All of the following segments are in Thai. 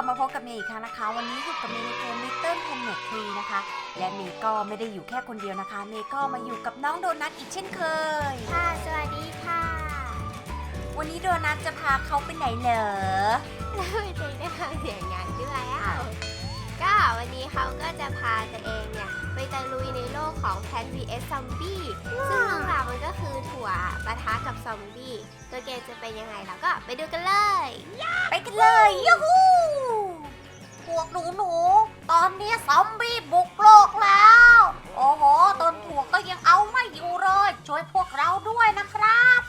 ลับมาพบกับเมย์อีกครั้งนะคะ วันนี้อยู่กับเมย์ในเกม Little Planet Tree นะคะ และเมย์ก็ไม่ได้อยู่แค่คนเดียวนะคะ เมย์ก็มาอยู่กับน้องโดนัทอีกเช่นเคย ค่ะ สวัสดีค่ะ วันนี้โดนัทจะพาเขาไปไหนเหรอแล้วไม่ได้ได้ฟังเสียงงานด้วยอ้าวก็วันนี้เขาก็จะพาตัวเองเนี่ย ไปตะลุยในโลกของ Plant vs Zombie ซึ่งเรื่องราวมันก็คือถั่วปะทะกับซอมบี้ตัวเกมจะเป็นยังไงเราก็ไปดูกันเลย ไปกันเลยยูฮู พวกหนูหนูๆตอนนี้ซอมบี้บุกโลกแล้ว โอ้โห ต้นถั่วก็ยังเอาไม่อยู่เลย ช่วยพวกเราด้วยนะครับ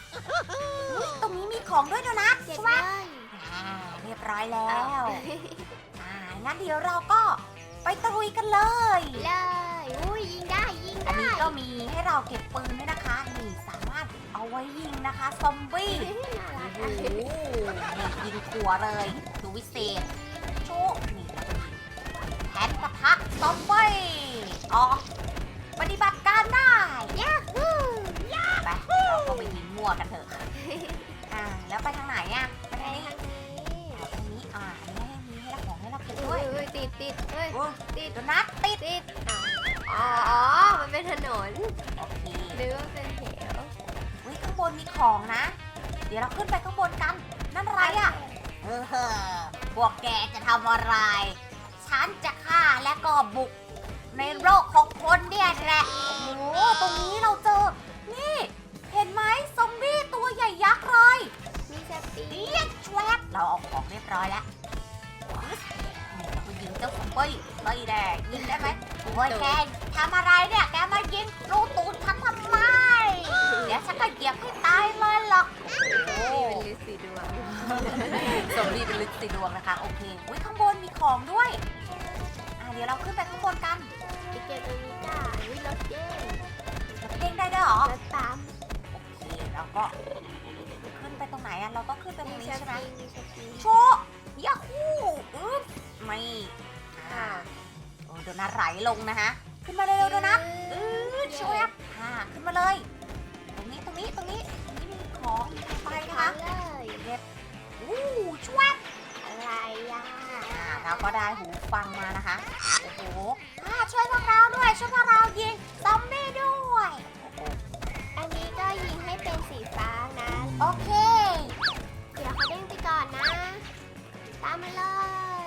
อุ๊ยตรงนี้มีของด้วยโดนัทเก็บใช่ไหมเลยอ่าเรียบร้อยแล้อ้าวอ่างั้นเดี๋ยวเราก็ไปตะลุยกันเลย เลยอุ้ยยิงได้ยิงอันได้นี้ก็มีให้เราเก็บปืนด้วยนะคะ นี่สามารถเอาไว้ยิงนะคะ ซอมบี้ น่ารักโอ้อะโหนี่ยิงขัวเลย ดูวิเศษ ทนปะทะซอมบี้ออกปฏิบัติการได้ยาฮูไปเราก็ไปยิงมั่วกันเถอะอ่าแล้วไปทางไหนอะไปไปทางนี้ทางนี้ทางนี้อ่าอันนี้ให้มีให้เราของให้เราเก็บอุ้ด้วยยอุ้ยติดติดเฮ้ย โอ้ยติดโดนัทติดติดอ้าวอ๋อ มันเป็นถนนโอเคหรือว่าเป็นเหวเฮ้ยข้างบนมีของนะ เดี๋ยวเราขึ้นไปข้างบนกันนั่นอะไรอะ เออเฮ้อพวกแกจะทำอะไร ฉันจะฆ่าและก็ บุกในโลกของคนเนี่ยแหละ โอ้โห ตรงนี้เราเจอ นี่ เห็นไหมซอมบี้ตัวใหญ่ยักษ์เลยมีสปีเรียกชวบเราเอาของเรียบร้อยแล้วนี่เราไปยิงเจ้าซอมบี้ไม่ได้ยิงได้ไหมโอ้ยแกทำอะไรเนี่ย แกมายิงลูกตูนฉันทำไม เดี๋ยวฉันก็เหยียบให้ตายเลยหรอกโอ้นี่เป็นฤาษีดวงสมรีเป็นลึกสีดวงนะคะ โอเคอุ้ยข้างบนมีของด้วยอะ เดี๋ยวเราขึ้นไปข้างบนกันไปเจอตรงนี้จ้าวิรถเด้งรถเด้งได้ด้วยเหรอรถปั๊มโอเคแล้วก็ขึ้นไปตรงไหนอะเราก็ขึ้นไปตรงมีนี้สใช่ไหมปริงมีสปริงโชะยาฮูอึ๊บไม่อ่าโอ้โดนัทไหลลงนะฮะขึ้นมาเร็วๆโดนัทอืดช่วยอ่าขึ้นมาเลย ตรงนี้ตรงนี้ตรงนี้ตรงนี้มีของไปนะทาคะงเลยอู้ช่วยอะไรอะอ่า เราก็ได้หูฟังมานะคะ โอ้โหอ่าช่วยพวกเราด้วยช่วยพวกเรายิงซอมบี้ด้วยโอ้โหอันนี้ก็ยิงให้เป็นสีฟ้านะ โอเค เดี๋ยวเขาเด้งไปก่อนนะ ตามมาเล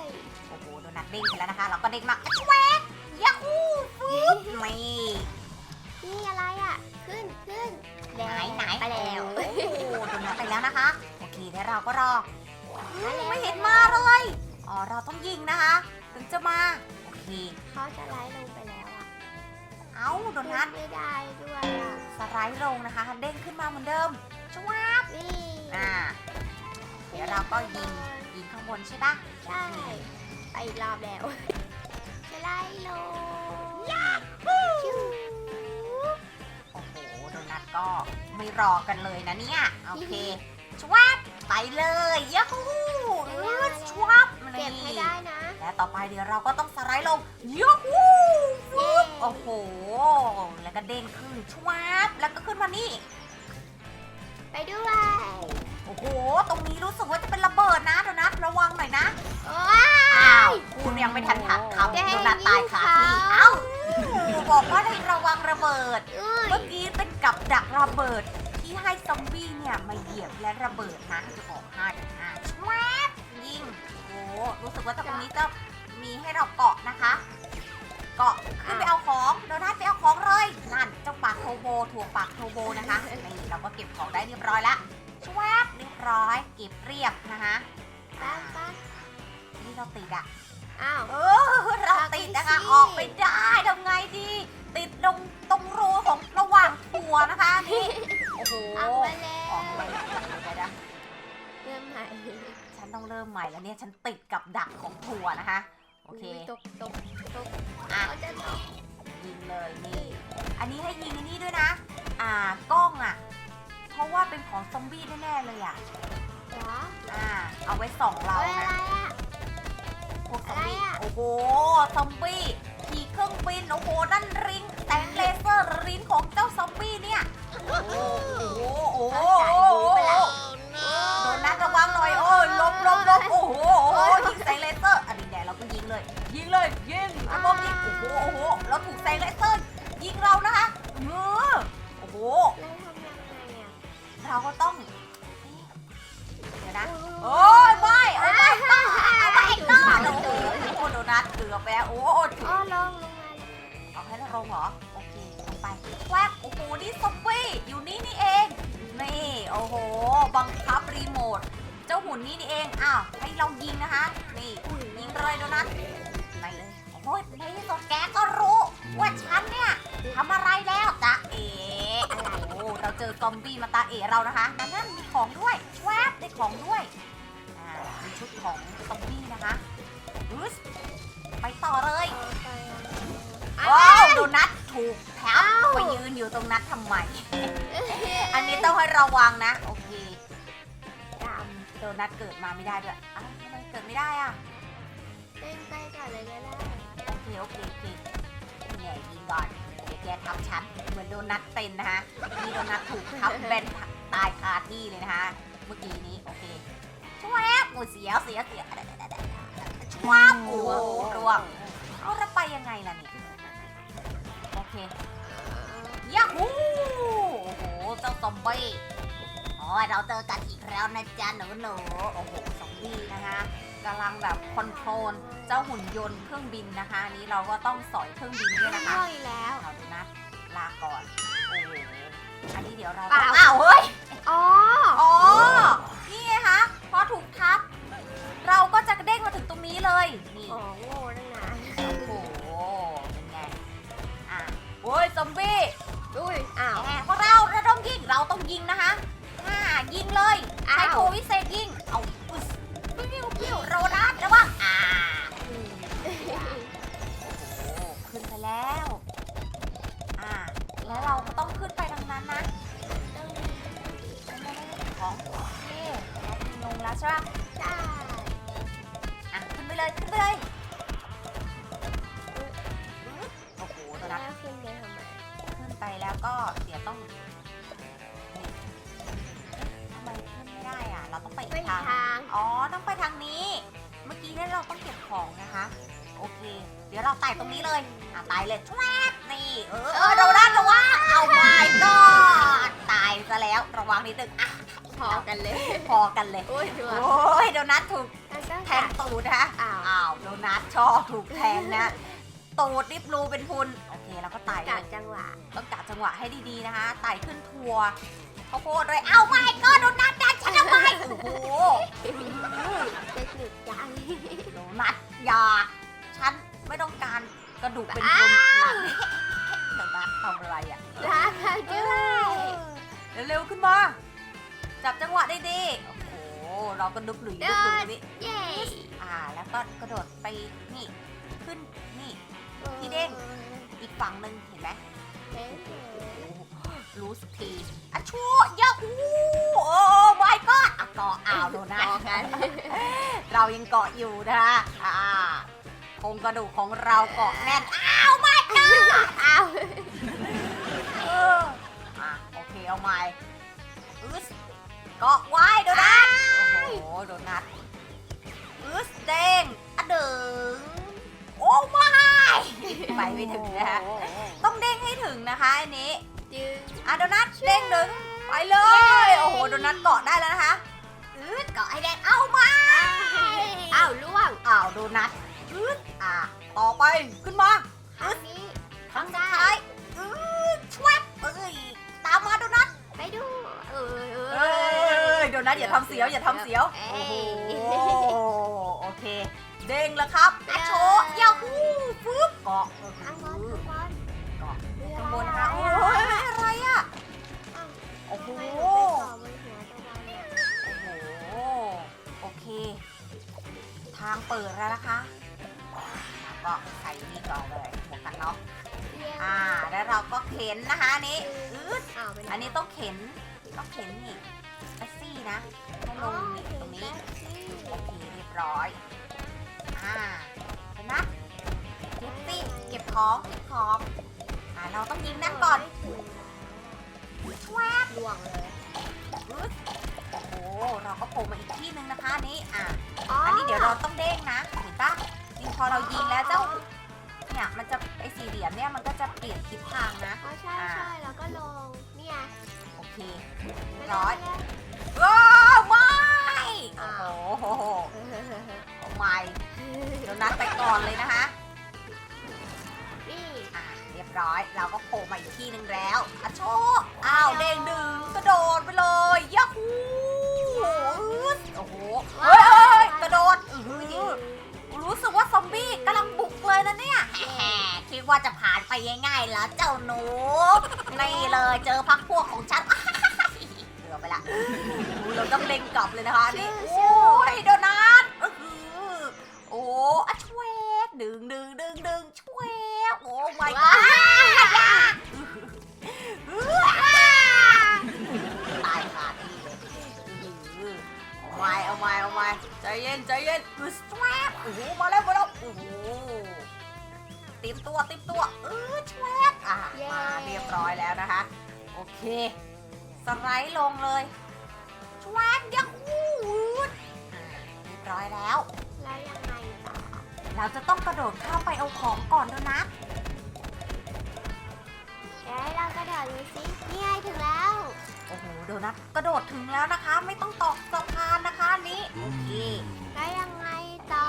ย โอ้โหโดนัทเด้งไปแล้วนะคะ เราก็เด้งมาช่วยยาฮูฟูดไม่นี่อะไรอะ ขึ้นขึ้นไหนไหนไปแล้วโอ้โหโดนัทไปแล้วนะคะ โอเคเดี๋ยวเราก็รอมาแล้วไม่เห็นมาเลย อ๋อ เราต้องยิงนะคะ ถึงจะมา โอเค เขาจะไล่ลงไปแล้วอะเอ้าโดนัทไม่ได้ด้วยอะสไลด์ลงนะคะ เด้งขึ้นมาเหมือนเดิมชวาบนี่อ่าเดี๋ยวเราก็ยิง ยิงข้างบนใช่ปะใช่ ไปอีกรอบแล้วจะไล่ลงชิวโอ้โหโดนัทก็ไม่รอกันเลยนะเนี่ย โอเค ชวาบไปเลยยาฮูอืดชวาบเก็บให้นี่ได้นะ และต่อไปเดี๋ยวเราก็ต้องสไลด์ลงยาฮูเย้โอ้โห แล้วก็เด้งขึ้นชวาบแล้วก็ขึ้นมานี่ ไปด้วย โอ้โห ตรงนี้รู้สึกว่าจะเป็นระเบิดนะโดนัทระวังหน่อยนะว้าอ้าวคุณยังไม่ทันถักคำแกโดนัทตายคาที่ยิงเขาเอ้าบอกว่าให้ระวังระเบิดอุ้ยเมื่อกี้เป็นกับดักระเบิด ที่ให้ซอมบี้เนี่ยมาเหยียบและระเบิดนะจะบอกให้อ่าชวบยิงโอ้รู้สึกว่าตรงนี้จะมีให้เราเกาะนะคะ เกาะขึ้นไปเอาของโดนัทไปเอาของเลยนั่นเจ้าปากโทโบถั่วปากโทโบนะคะนี่เราก็เก็บของได้เรียบร้อยแล้วชวบเรียบร้อยเก็บเรียบนะคะป้าป้านี่เราติดอะอ้าวเออเราติดนะคะทำไงสิออกไม่ได้ทำไงดี ติดตรงตรงรูของระหว่างถั่วนะคะนี่โอ้โห เอาไปแล้วออกเลยเดี๋ยวนะเริ่มใหม่ฉันต้องเริ่มใหม่แล้วเนี่ย ฉันติดกับดักของถั่วนะคะ โอเค ตกตกตกอะ เขาจะตกยิงเลยนี่ อันนี้ให้ยิงในนี่ด้วยนะ อ่ากล้องอะ เพราะว่าเป็นของซอมบี้แน่ๆเลยอะ เหรออ่า เอาไว้ส่องเราเฮ้ยอะไรนะ อะ พวกซอมบี้อะไรอะ โอ้โห ซอมบี้ขี่เครื่องบิน โอ้โห นั่นริงแสงเลเซอร์รินของเจ้าซอมบี้เนี่ย โอ้โหโอ้โหโดนนักระวังหน่อย โอ้ยลบลบลบโอ้โหโอ้โหยิงใส่เลเซอร์อันนี้แดงเราก็ยิงเลย ยิงระบบยิงโอ้โหโอ้โหเราถูกใส่เลเซอร์ยิงเรานะคะ ในที่สุดแกก็รู้ว่าฉันเนี่ยทำอะไรแล้วตาเอ๋อะไรโอ้เราเจอซอมบี้มาตาเอ๋เรานะคะนั่นนั่นมีของด้วยแวบได้ของด้วยอ่ามีชุดของซอมบี้นะคะอึสไปต่อเลยว้าวโดนัทถูกแถบไปยืนอยู่ตรงนั้นทำไม อันนี้ต้องให้ระวังนะ โอเคดำโดนัทเกิดมาไม่ได้ด้วยอ้าวทำไมเกิดไม่ได้อะ เล่นใกล้ก่อนเลยก็ได้โอเคโอเคโอเคเนี่ยยิงก่อนเดี๋ยวแกทับฉันเหมือนโดนัทเป็นนะคะนี่โดนัทถูกทับแบนตายคาที่เลยนะคะเมื่อกี้นี้โอเคช่วยโอ้ยเสียวเสียเสียช่วยโอ้โหรวมเอาแล้วไปยังไงล่ะเนี่ยโอเคยาฮูโอ้โหเจ้าซอมบี้โอ้ยเราเจอกันอีกแล้วนะจ๊ะหนูหนูโอ้โหซอมบี้นะคะ กำลังแบบคอนโทรลเจ้าหุ่นยนต์เครื่องบินนะคะอันนี้เราก็ต้องสอยเครื่องบินด้วยนะคะย่อยแล้ว เอาดูนะ ลาก่อนโอ้โหอันนี้เดี๋ยวเราเปล่า อ้าวเฮ้ย อ๋อ ของนะคะ โอเค เดี๋ยวเราไต่ตรงนี้เลยอะไต่เลยแชวบนี่เออเออเราด้านระวังเอาไม่ก็ตายซะแล้วระวังนิดนึงอะพอกันเลย พอกันเลย โอ้ยชัวโอ้ยโดนัทถูกแล้วก็แทงตูดนะคะอ้าวอ้าวโดนัทชอบถูกแทงนะตูดริบรูเป็นพุนโอเคแล้วก็ไต่เลกัดยจังหวะ ต้องกะจังหวะให้ดีๆนะคะ ไต่ขึ้นทัวร์ข้าวโพดเลย เอาไม่ก็โดนัทดันฉันทำไม โอ้โหเทคนิคจังโดนัทยา ฉันไม่ต้องการกระดูกเป็นคนหลังโดนัททำอะไรอะลาค่ะด้วยเร็วๆขึ้นมา จับจังหวะได้ดีโอ้โห เราก็นึกหลุยนึกหลุยนี่เย้อ่า แล้วก็กระโดดไปนี่ขึ้นนี่พี่เด้งอีกฝั่งหนึ่งเห็นไหมเด้งรู้สักทีอะชูยาฮูโอ้ไม่ก็ อะเกาะอ่าวโดนัทต่อกัน เรายังเกาะอยู่นะคะอ่าโครงกระดูกของเราเกาะแน่น อ้าวไม่ก็อ้าวเอออะโอเคเอาใหม่อึสเกาะไว้โดนัทโอ้โหโดนัทอึสเด้งอะเดิงโอ้ไม่ไปไม่ถึงนะคะ ต้องเด้งให้ถึงนะคะอันนี้ จึงอะโดนัทเด้งดึงไปเลย โอ้โหโดนัทเกาะได้แล้วนะคะอื ดเกาะให้แดงเอามาอ้าวล่วงอ้าวโดนัทอืดอะต่อไปขึ้นมาครั้งนี้ทางซ้ายอืดชวบเอ้ยตามมาโดนัทไปดูเออเอเอ้ยโดนัทอย่าทำเสียวอย่าทำเสียวเอ้โอ้โหยโอเค เด้งแล้วครับอะโชว์ยาฮูฟึบเกาะข้างบนข้างบนเกาะมีข้างบนอะไรค่ะโอ้อะยอะไรอะโอ้โหทำไมหนูไปต่อบนหัางเปิดแล้วนะคะแล้วก็ใส่นี่ก่อนเลยหมวกกันน็อกเรียกอ่า แล้วเราก็เข็นนะคะอันนี้อืดอ้าวเป็นอันนี้ต้องเข็น ต้องเข็นนี่แท็กซี่นะ ให้ลอ๋องนี่ตรงนี้แท็กซี่โอเคเรียบร้อย อ่าเห็นไหมเก็บสิเก็บของเก็บของ อ่า เราต้องยิงนั่นก่อนชวบล่วงเลยอืดโอ้โห เราก็โผล่มาอีกที่หนึ่งนะคะอันนี้อ่าอ๋ออันนี้เดี๋ยวเราต้องเด้งนะเห็นปะนี่ริงๆพอเรายิงแล้วเจ้าเนี่ยมันจะไอสี่เหลี่ยมเนี่ยมันก็จะเปลี่ยนทิศทางนะ อ๋อใช่ใช่แล้วก็ลงเนี่ยโอเคไม่ร้ได้อยว้าวไม่โอ้โหไม่ได้โอ้ไม่โดนัทไปก่อนเลยนะคะนี่อะเรียบร้อยเราก็โผล่มาอีกที่หนึ่งแล้วอะโชคอ้าวเด้งดึงกระโดดไปเลยยักฮูอื้อโอ้โห เฮ้ยเฮ้ยกระโดดอื้อหือรู้สึกว่าซอมบี้กำลังบุกเลยนะเนี่ยแหมคิดว่าจะผ่านไปง่ายๆแล้วเจ้าหนู นี่เลยเจอพักพวกของฉันเกือบไปละเราต้องเล็งกลับเลยนะคะนี่โอ้ยโดนัทอื้อหือโอ้อะช่วยดึงดึงดึงดึงช่วยโอ้ my ว้า god เอาไม้เอาไม้เอาไม้ใจเย็นใจเย็นอือสแวบโอ้โหมาแล้วมาแล้วโอ้โหเตรียมตัวเตรียมตัวเออชวบอะเย้ มาเรียบร้อยแล้วนะคะ โอเค สไลด์ลงเลยชวบยักษ์วูดอะเรียบร้อยแล้ว แล้วยังไงต่อเราจะต้องกระโดดเข้าไปเอาของก่อนด้วยนะ เดี๋ยวให้เรากระโดดดูสินี่ไงถึงแล้ว โอ้โห โดนัทกระโดดถึงแล้วนะคะ ไม่ต้องตอกสะพานนะคะอัน นี้โอเคแล้วยังไงต่อ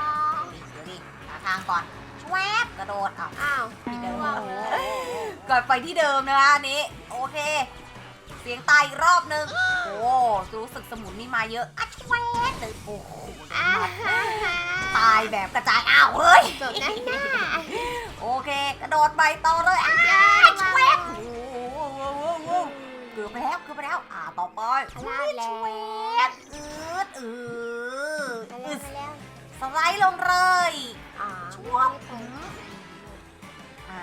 เดี๋ยวดิหาทางก่อนชวบกระโดดอะอ้าวที่เดิมร่วงโอ้โหเลย ก่อนไปที่เดิมนะคะอันนี้ โอเค เสียงตายอีกรอบนึง โอ้รู้สึกสมุนนี่มาเยอะอะชวบเลยโอ้โหโดอ่านัทฮ่าฮ่าตายแบบกระจายอ้าวเฮ้ย จบแน่แน่โอเค กระโดดไปต่อเลยอะจ้าชมาวบโอ้โหเกือบไปแล้วเกือบไปแล้ว อ่าต่อไปลาดแล้วแอบอืดอืดมาอืเร็วดมาเร็วสไลด์ลงเลยอ๋อช่วบอืมอ่า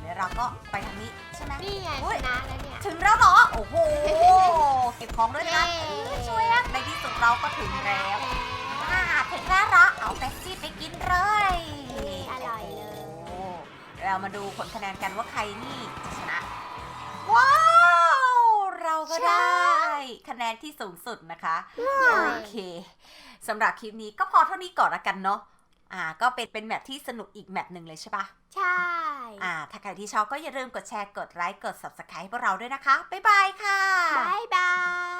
เดี๋ยวเราก็ไปทางนี้ใช่ไหมนี่ไงอุ๊ชยนะแล้วเนี่ยถึงแล้วเหรอ โอ้โห เก็บของด้วยนะเย้เออช่วยอะในที่สุดเราก็ถึงแล้วอ่าถึงแล้วเหรอเอาแท็กซี่ไปกินเลยนี่อร่อยเลยโอ้เรามาดูผลคะแนนกันว่าใครนี่จะชนะว้าวเรา ก็ได้ คะแนนที่สูงสุดนะคะ โอเคสำหรับคลิปนี้ก็พอเท่านี้ก่อนละกันเนาะอ่า ก็เป็นเป็นแมปที่สนุกอีกแมปหนึ่งเลยใช่ปะใช่ อ่า ถ้าใครที่ชอบก็อย่าลืมกดแชร์กดไลค์กด subscribe ให้พวกเราด้วยนะคะ บ๊ายบายค่ะบายบาย